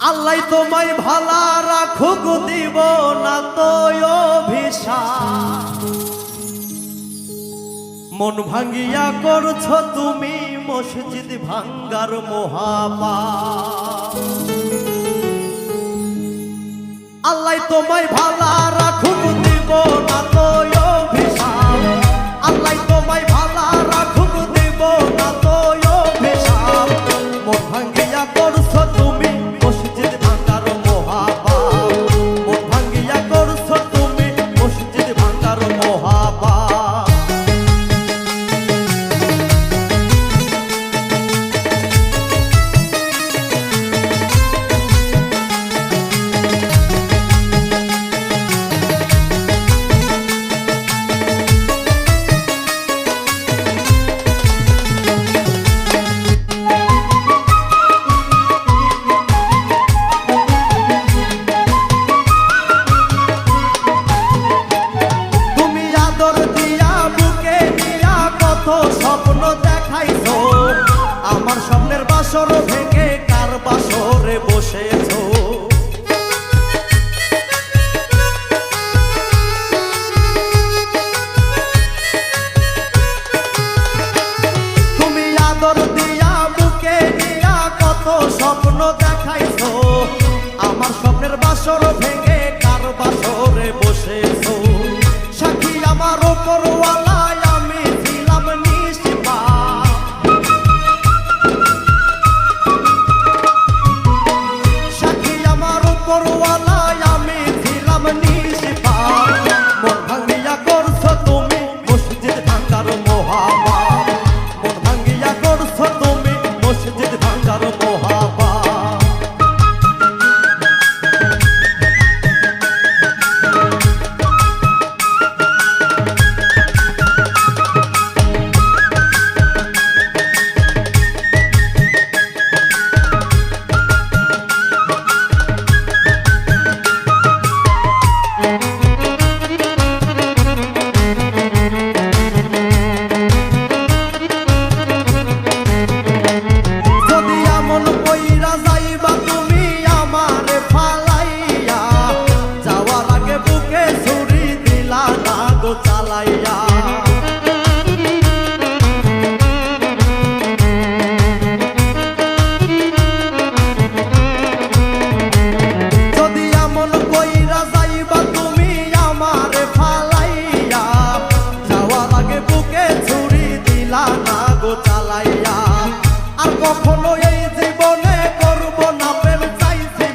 আল্লাহ তোমায় ভালা রাখুক, দিব না তো ভিসা মন ভাঙ্গিয়া করছ তুমি মসজিদ ভাঙ্গার মহাপা আল্লাহ তোমায় ভালা ফাঁসাইছো আমার স্বপ্নের বাসর থেকে কার বাসরে বসেছো? তুমি আদর দিয়া, বুকে দিয়া কত স্বপ্ন দেখাইছো? কখনো এই জীবনে করব না প্রেম চাইছি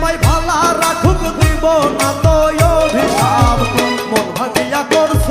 তোমায় ভালা রাখুক দিব না তো অভিশাপ। মন ভাঙিয়া করছ